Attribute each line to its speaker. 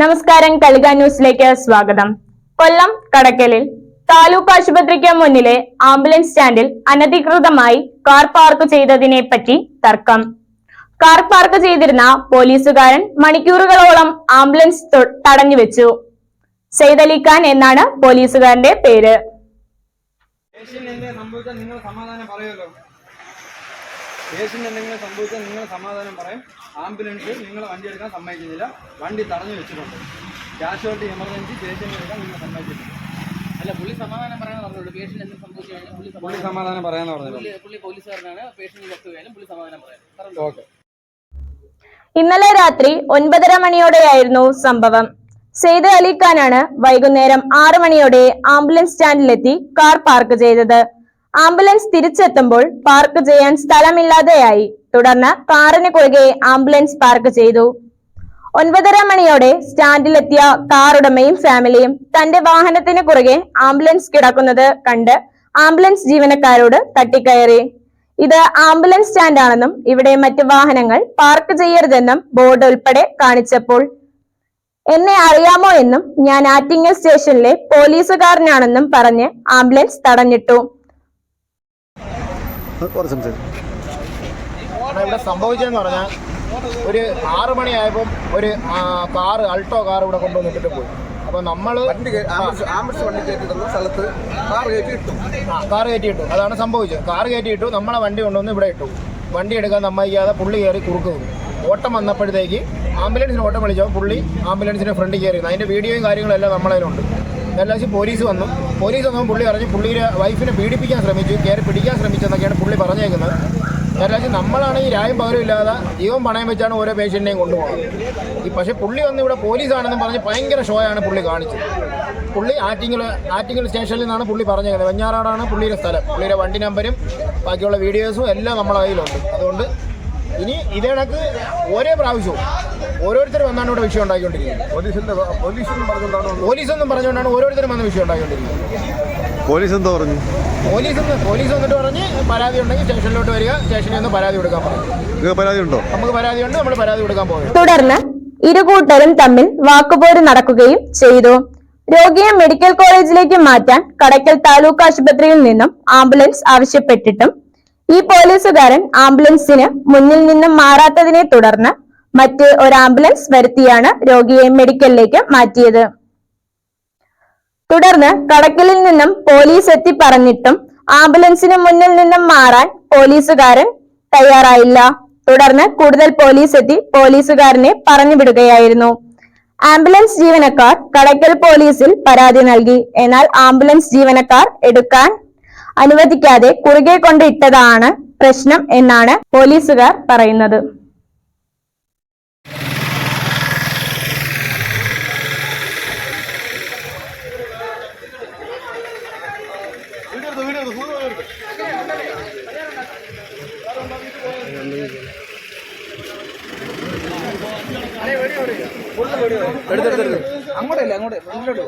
Speaker 1: നമസ്കാരം കളിക ന്യൂസിലേക്ക് സ്വാഗതം. കൊല്ലം കടക്കലിൽ താലൂക്ക് ആശുപത്രിക്ക് മുന്നിലെ ആംബുലൻസ് സ്റ്റാൻഡിൽ അനധികൃതമായി കാർ പാർക്ക് ചെയ്തതിനെ പറ്റി തർക്കം. കാർ പാർക്ക് ചെയ്തിരുന്ന പോലീസുകാരൻ മണിക്കൂറുകളോളം ആംബുലൻസ് തടഞ്ഞു വെച്ചു സെയ്ദലി ഖാൻ എന്നാണ് പോലീസുകാരന്റെ പേര്.
Speaker 2: പേഷ്യന്റ് എന്തെങ്കിലും സംഭവിച്ചാൽ നിങ്ങൾ സമാധാനം പറയും. ആംബുലൻസ് നിങ്ങൾ വണ്ടി എടുക്കാൻ സമ്മതിക്കുന്നില്ല. വണ്ടി തടഞ്ഞു വെച്ചിട്ടുണ്ട്. കാഷ്വാലിറ്റി എമർജൻസി പേഷ്യന്റ് എടുക്കാൻ നിങ്ങൾ സമ്മതിക്കുന്നില്ല.
Speaker 3: അല്ല പുള്ളി സമാധാനം പറയാൻ പറഞ്ഞുള്ളൂ പേഷ്യന്റ് എന്ത് സംഭവിച്ചു കഴിഞ്ഞാൽ പുള്ളി
Speaker 2: പുള്ളി
Speaker 3: സമാധാനം
Speaker 2: പറയാൻ പറഞ്ഞു
Speaker 3: പുള്ളി പോലീസുകാരനാണ്. പേഷ്യന്റ് ചത്തു കഴിഞ്ഞാലും പുള്ളി സമാധാനം പറയാം. പറഞ്ഞോ.
Speaker 2: ഓക്കെ
Speaker 1: ഇന്നലെ രാത്രി ഒൻപതര മണിയോടെയായിരുന്നു സംഭവം. സെയ്ദ് അലിഖാനാണ് വൈകുന്നേരം ആറു മണിയോടെ ആംബുലൻസ് സ്റ്റാൻഡിലെത്തി കാർ പാർക്ക് ചെയ്തത്. ആംബുലൻസ് തിരിച്ചെത്തുമ്പോൾ പാർക്ക് ചെയ്യാൻ സ്ഥലമില്ലാതെയായി. തുടർന്ന് കാറിന് കുറുകെ ആംബുലൻസ് പാർക്ക് ചെയ്തു. ഒൻപതര മണിയോടെ സ്റ്റാൻഡിലെത്തിയ കാർ ഉടമയും ഫാമിലിയും തന്റെ വാഹനത്തിന് കുറുകെ ആംബുലൻസ് കിടക്കുന്നത് കണ്ട് ആംബുലൻസ് ജീവനക്കാരോട് തട്ടിക്കയറി. ഇത് ആംബുലൻസ് സ്റ്റാൻഡാണെന്നും ഇവിടെ മറ്റ് വാഹനങ്ങൾ പാർക്ക് ചെയ്യരുതെന്നും ബോർഡ് ഉൾപ്പെടെ കാണിച്ചപ്പോൾ. എന്നെ അറിയാമോ എന്നും ഞാൻ ആറ്റിങ്ങൽ സ്റ്റേഷനിലെ പോലീസുകാരനാണെന്നും പറഞ്ഞ് ആംബുലൻസ് തടഞ്ഞിട്ടു.
Speaker 4: കുറച്ച്
Speaker 5: കാരണം ഇവിടെ സംഭവിച്ചതെന്ന് പറഞ്ഞാൽ ഒരു ആറ് മണിയായപ്പം ഒരു ആ, കാറ് അൾട്ടോ കാർ ഇവിടെ കൊണ്ടുവന്നിട്ട് പോയി. അപ്പൊ നമ്മൾ
Speaker 4: ആംബുലൻസ് വണ്ടി സ്ഥലത്ത് കാർ കയറ്റി ഇട്ടു.
Speaker 5: കാർ കയറ്റിയിട്ടു അതാണ് സംഭവിച്ചത്. കാർ കയറ്റിയിട്ടു നമ്മളെ വണ്ടി കൊണ്ടുവന്ന് ഇവിടെ ഇട്ടു. വണ്ടി എടുക്കാൻ സമ്മതിക്കാതെ പുള്ളി കയറി കുറുക്ക്. ഓട്ടം വന്നപ്പോഴത്തേക്ക് ആംബുലൻസിന് ഓട്ടം വിളിച്ചപ്പോൾ പുള്ളി ആംബുലൻസിന്റെ ഫ്രണ്ടിൽ കയറി. അതിന്റെ വീഡിയോയും കാര്യങ്ങളും എല്ലാം നമ്മളതിലുണ്ട് എല്ലാം പോലീസ് വന്നു. പോലീസ് വന്നപ്പോൾ പുള്ളി പറഞ്ഞു പുള്ളിയുടെ വൈഫിനെ പീഡിപ്പിക്കാൻ ശ്രമിച്ചു കയറി പിടിക്കാൻ ശ്രമിച്ചെന്നൊക്കെയാണ് പറഞ്ഞേക്കുന്നത്. കാരണം നമ്മളാണ് ഈ രായും പകരം ഇല്ലാതെ ജീവൻ പണയം വെച്ചാണ് ഓരോ പേഷ്യന്റിനെയും കൊണ്ടുപോകുന്നത്. ഈ പക്ഷേ പുള്ളി വന്ന് ഇവിടെ പോലീസാണെന്നും പറഞ്ഞ് ഭയങ്കര ഷോയാണ് പുള്ളി കാണിച്ചത്. പുള്ളി ആറ്റിങ്ങൽ ആറ്റിങ്ങൽ സ്റ്റേഷനിൽ നിന്നാണ് പുള്ളി പറഞ്ഞേക്കുന്നത്. വെഞ്ഞാറാടാണ് പുള്ളിയുടെ സ്ഥലം. പുള്ളിയുടെ വണ്ടി നമ്പരും ബാക്കിയുള്ള വീഡിയോസും എല്ലാം നമ്മളെ കയ്യിലുണ്ട്. അതുകൊണ്ട് ഇനി ഇതേ കണക്ക് ഒരേ പ്രാവശ്യവും ഓരോരുത്തർ വന്നാണ് ഇവിടെ വിഷയം ഉണ്ടാക്കിക്കൊണ്ടിരിക്കുന്നത്.
Speaker 4: പോലീസൊന്നും പറഞ്ഞുകൊണ്ടാണ്?
Speaker 5: പോലീസ് എന്നും പറഞ്ഞുകൊണ്ടാണ് ഓരോരുത്തരും വന്ന് വിഷയം ഉണ്ടാക്കിക്കൊണ്ടിരിക്കുന്നത്.
Speaker 4: പോലീസ് എന്താ പറഞ്ഞു?
Speaker 5: പോലീസ് പോലീസ് വന്നിട്ട് പറഞ്ഞ് പരാതി ഉണ്ടെങ്കിൽ സ്റ്റേഷനിലോട്ട് വരിക. സ്റ്റേഷനിൽ നിന്ന് പരാതി കൊടുക്കാൻ
Speaker 4: പറയും. പരാതി ഉണ്ടോ
Speaker 5: നമുക്ക് പരാതിയുണ്ട്. നമ്മൾ പരാതി കൊടുക്കാൻ പോകും
Speaker 1: തുടർന്ന് ഇരുകൂട്ടരും തമ്മിൽ വാക്കുപോര് നടക്കുകയും ചെയ്തു. രോഗിയെ മെഡിക്കൽ കോളേജിലേക്ക് മാറ്റാൻ കടയ്ക്കൽ താലൂക്ക് ആശുപത്രിയിൽ നിന്നും ആംബുലൻസ് ആവശ്യപ്പെട്ടിട്ടും ഈ പോലീസുകാരൻ ആംബുലൻസിന് മുന്നിൽ നിന്നും മാറാത്തതിനെ തുടർന്ന് മറ്റ് ഒരു ആംബുലൻസ് വരുത്തിയാണ് രോഗിയെ മെഡിക്കലിലേക്ക് മാറ്റിയത്. തുടർന്ന് കടക്കലിൽ നിന്നും പോലീസ് എത്തി പറഞ്ഞിട്ടും ആംബുലൻസിന് മുന്നിൽ നിന്നും മാറാൻ പോലീസുകാരൻ തയ്യാറായില്ല. തുടർന്ന് കൂടുതൽ പോലീസ് എത്തി പോലീസുകാരനെ പറഞ്ഞുവിടുകയായിരുന്നു ആംബുലൻസ് ജീവനക്കാർ കടയ്ക്കൽ പോലീസിൽ പരാതി നൽകി. എന്നാൽ ആംബുലൻസ് ജീവനക്കാർ എടുക്കാൻ അനുവദിക്കാതെ കുറുകെ കൊണ്ടിട്ടതാണ് പ്രശ്നം എന്നാണ് പോലീസുകാർ പറയുന്നത്.
Speaker 2: അങ്ങോട്ടല്ലേ അങ്ങോട്ട് മുന്നിലോട്ട്